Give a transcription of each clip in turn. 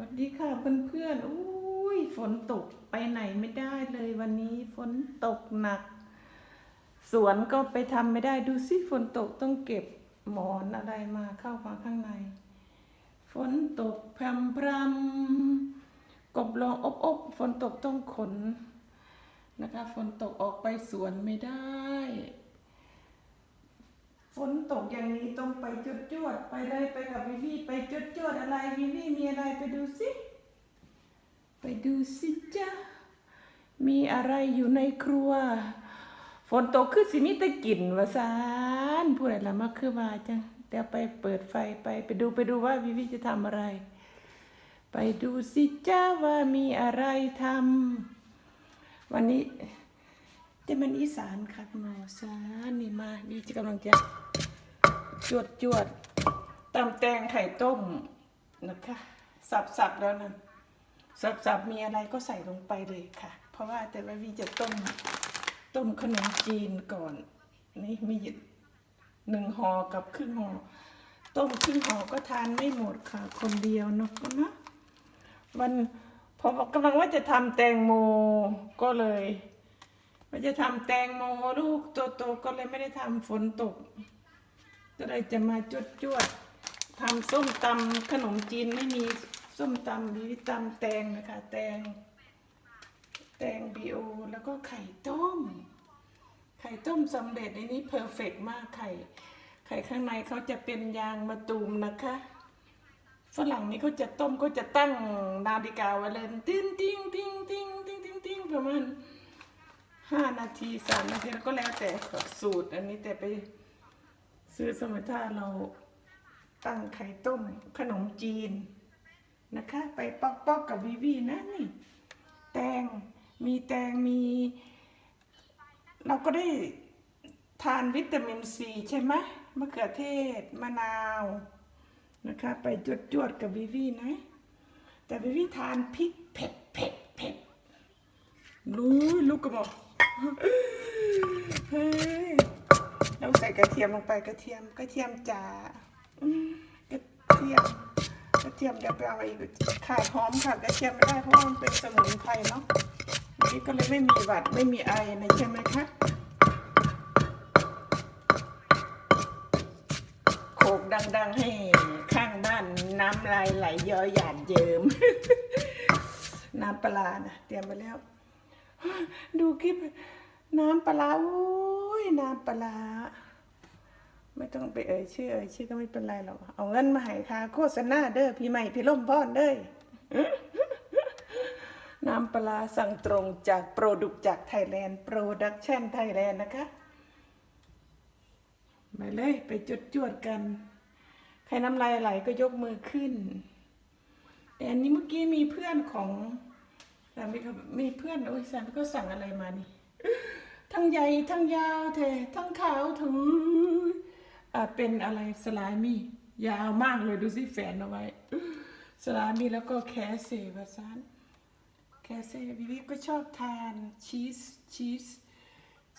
สวัสดีค่ะเพื่อนๆอุ้ยฝนตกไปไหนไม่ได้เลยวันนี้ฝนตกหนัก สวนก็ไปทำไม่ได้ดูสิฝนตกต้องเก็บหมอนอะไรมาเข้ามาข้างใน ฝนตกพรำพรำกบลองอบอบฝนตกต้องขนนะคะ ฝนตกออกไปสวนไม่ได้ ฝนตกอย่างนี้ต้องไปจุดจวดไปเลยไปกับวิวีไปจุดจวดอะไรวิวีมีอะไรไปดูสิไปดูสิจ้ามีอะไรอยู่ในครัว ฝนตกคือสิมีต่กลิ่นวาซานพูดอะไรละมาคือว่าจังเดี๋ยวไปเปิดไฟไปไปดูไปดูว่าวิวีจะทำอะไร ไปดูสิจ้าว่ามีอะไรทำวันนี้ แต่มันอีสานครับหมอสานนี่มาดีจะกำลังจะจวดจวดตำแตงไข่ต้มนะคะสับสับแล้วนะสับสับมีอะไรก็ใส่ลงไปเลยค่ะ เพราะว่าแต่ว่าวีจะต้มต้มขนมจีนก่อนนี่มีหนึ่งห่อกับครึ่งห่อต้มครึ่งห่อก็ทานไม่หมดค่ะ คนเดียวเนาะนะมันพอกำลังว่าจะทำแตงโมก็เลย ว่าจะทำแตงโมลูกโตๆก็เลยไม่ได้ทำฝนตก ก็เลยจะมาจวดจวดทำส้มตำขนมจีนไม่มีส้มตำมีตำแตงนะคะ แตง แตงบีโอแล้วก็ไข่ต้ม ไข่ต้มสำเร็จในนี้เพอร์เฟกมากไข่ ไข่ข้างในเขาจะเป็นยางมะตูมนะคะฝรั่งนี่เขาจะต้มก็จะตั้งนาฬิกาไว้เลยติ้งติ้งติ้งติ้งติ้งติ้งติ้งประมาณ ห้านาทีสามนาทีแล้วก็แล้วแต่สูตร อันนี้แต่ไปซื้อสมัยถ้าเราตั้งไข่ต้มขนมจีนนะคะ ไปปอกปอกกับวีวีนะนี่ แตงมีแตงมี เราก็ได้ทานวิตามินซีใช่ไหมมะเขือเทศมะนาวนะคะ ไปจวดจวดๆกับวิวีนะ แต่วิวีทานพริกเผ็ดเผ็ดเผ็ดรู้ลูกก็บอก เฮ้ยเราใส่กระเทียมลงไปกระเทียมกระเทียมจ๋ากระเทียมกระเทียมเดี๋ยวไปเอาอีกขาดหอมค่ะกระเทียมไม่ได้เพราะว่ามันเป็นสมุนไพรเนาะวันนี้ก็เลยไม่มีหวัดไม่มีไอนะใช่ไหมคะโขกดัง ๆ ให้ข้างบ้านน้ำลายไหลย้อยหยาดเยิ้มน้ำปลาร้านะเตรียมไปแล้ว ดูคลิปน้ำปลาร้าโอ้ยน้ำปลา ไม่ต้องไปเอ่ยชื่อเอ่ยชื่อก็ไม่เป็นไรหรอก เอาเงินมาให้ค่าโฆษณาเด้อพี่ใหม่พี่ล่มพอนเด้อน้ำปลาสั่งตรงจากโปรดุกจากไทยแลนด์โปรดักชั่นไทยแลนด์นะคะไปเลยไปจดจวดกัน ใครน้ำลายไหลก็ยกมือขึ้น แต่อันนี้เมื่อกี้มีเพื่อนของ สามีเขามีเพื่อนโอ้ยสามีก็สั่งอะไรมานี่ ทั้งใหญ่ทั้งยาวแท้ทั้งขาวถืออ่าเป็นอะไรสลามียาวมากเลยดูสิแฝนเอาไว้สลามีแล้วก็แคสเซวาซานแคสเซวิวิก็ชอบทานชีสชีส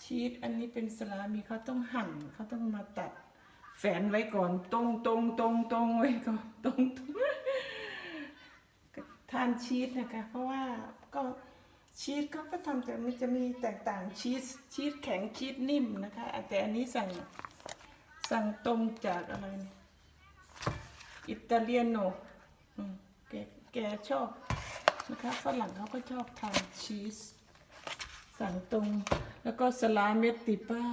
ชีสอันนี้เป็นสลามีเขาต้องหั่นเขาต้องมาตัดแฝนไว้ก่อนตรงตรงตรงตรงไว้ก่อนตรงตรงทานชีสนะคะเพราะว่า ก็ชีสเขาก็ทำแต่มันจะมีแตกต่างชีสชีสแข็งชีสนิ่มนะคะแต่อันนี้สั่งสั่งตรงจากอะไร อิตาเลียโนอืมแกแกชอบนะคะฝรั่งเขาก็ชอบทานชีส สั่งตรง แล้วก็สลาเมตติป้า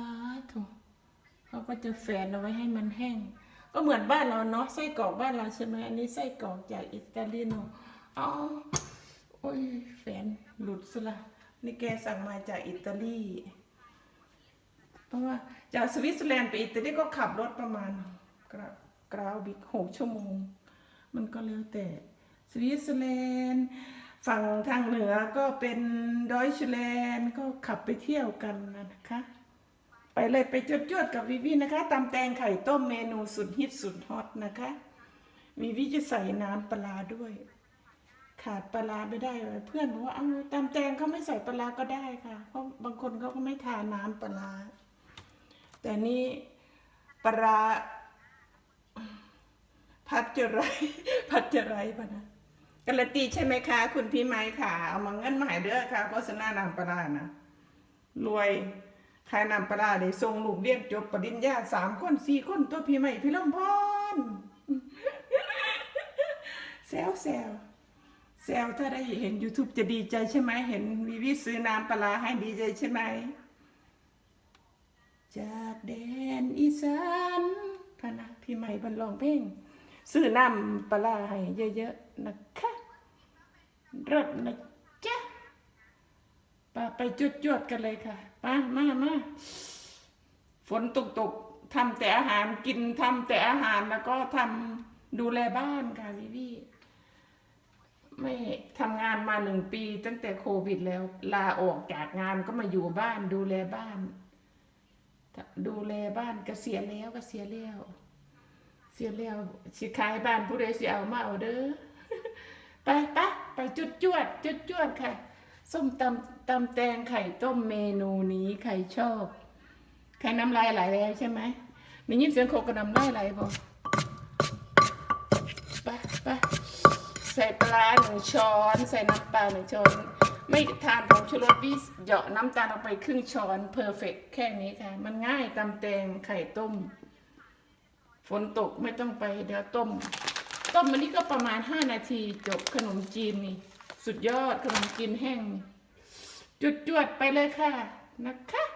โถเขาก็จะแฝนเอาไว้ให้มันแห้ง ก็เหมือนบ้านเราเนาะไส้กรอกบ้านเราใช่ไหมอันนี้ไส้กรอกจากอิตาลีโนอ๋อ อ้ยแฝนหลุดซะละนี่แกสั่งมาจากอิตาลี เพราะว่าจากสวิตเซอร์แลนด์ไปอิตาลีก็ขับรถประมาณกรากราวบิกหกชั่วโมง มันก็แล้วแต่สวิตเซอร์แลนด์ฝั่งทางเหนือก็เป็นดอยชแลนด์ก็ขับไปเที่ยวกันนะคะ ไปเลยไปจวดๆกับวิวีนะคะตำแตงไข่ต้มเมนูสุดฮิตสุดฮอตนะคะวิวีจะใส่น้ำปลาด้วย ขาดปลาไม่ได้เลยเพื่อนบอกว่าเอาตำแตงเขาไม่ใส่ปลาก็ได้ค่ะ เพราะบางคนเขาก็ไม่ทานน้ำปลา แต่นี่ปลาพัดจะไรพัดจะไรปะนะการันตีใช่ไหมคะ คุณพี่ไม้ค่ะ เอามาเงินมาใหม่เด้อค่ะโฆษณานำปลานะรวยขายนำปลาได้ส่งลูกเรียนจบปริญญาสามคนสี่คนตัวพี่ไม้พี่ลมพรแซวแซว แซวถ้าได้เห็น YouTube จะดีใจใช่ไหมเห็นวิวิซื้อน้ำปลาให้ดีใจใช่ไหม จากแดนอีสานพะนะพี่ใหม่บรรลองเพลงซื้อน้ำปลาให้เยอะๆนะคะรถนะจ๊ะปาไปจวดๆกันเลยค่ะมามามาฝนตกตกๆทำแต่อาหารกินทำแต่อาหารแล้วก็ทำดูแลบ้านค่ะวิวี ไม่ทำงานมาหนึ่งปีตั้งแต่โควิดแล้ว ลาออกจากงานก็มาอยู่บ้านดูแลบ้าน ดูแลบ้านเกษียณแล้วเกษียณแล้ว เสียแล้วสิขายบ้านผู้ใดสิเอามาเอาเด้อไปไปไปจุดจวดจุดจวดค่ะ ส้มตำตำแตงไข่ต้มเมนูนี้ใครชอบใครน้ำลายไหลแล้วใช่ไหมได้ยินเสียงโคกกระน้ำลายไหลบ่ไปใส่ ปลาหนึ่งช้อน ใส่น้ำปลาหนึ่งช้อน ไม่ทานผงชูรสวิสเหยาะน้ำตาลออกไปครึ่งช้อนเพอร์เฟกแค่นี้ค่ะ มันง่ายตำแตงไข่ต้ม ฝนตกไม่ต้องไปเดี๋ยวต้ม ต้มอันนี้ก็ประมาณ 5 นาทีจบขนมจีนนี่ สุดยอดขนมจีนแห้ง จุดจวดๆไปเลยค่ะนะคะ